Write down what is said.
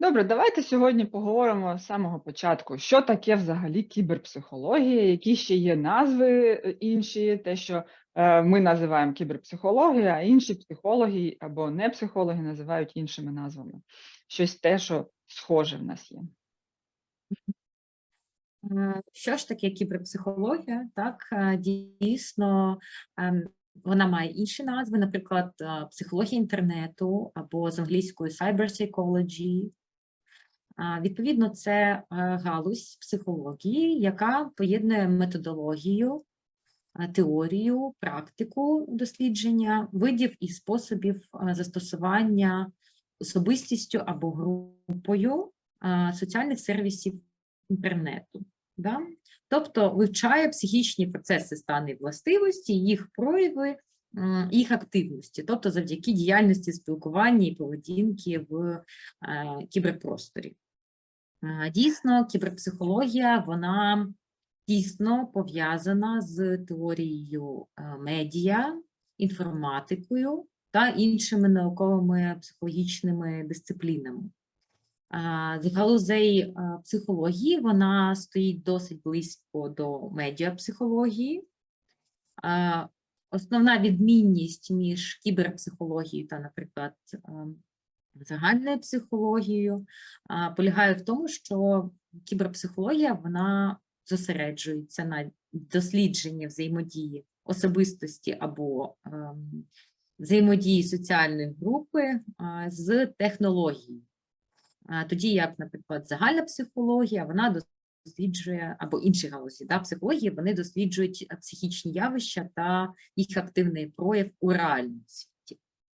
Добре, давайте сьогодні поговоримо з самого початку. Що таке взагалі кіберпсихологія, які ще є назви е, інші, те, що е, ми називаємо кіберпсихологія, а інші психологи або не психологи називають іншими назвами. Щось те, що схоже в нас є. Е, Що ж таке кіберпсихологія? Так, дійсно, ем, вона має інші назви, наприклад, психологія інтернету або з англійською cyber psychology. Відповідно, це е, галузь психології, яка поєднує методологію, е, теорію, практику дослідження, видів і способів е, застосування особистістю або групою соціальних сервісів інтернету. Да? Тобто вивчає психічні процеси, стани властивості, їх прояви, їх активності, тобто завдяки діяльності спілкування і поведінки в кіберпросторі. Е, Дійсно, кіберпсихологія вона тісно пов'язана з теорією е, медіа, інформатикою та іншими науковими психологічними дисциплінами. А, З галузей е, психології вона стоїть досить близько до медіапсихології. Основна відмінність між кіберпсихологією та, наприклад, ем, загальною психологією полягає в тому, що кіберпсихологія вона зосереджується на дослідженні взаємодії особистості або ем, взаємодії соціальної групи з технологією. Тоді як, наприклад, загальна психологія, вона досліджує, або інші галузі да, психології, вони досліджують психічні явища та їх активний прояв у реальності.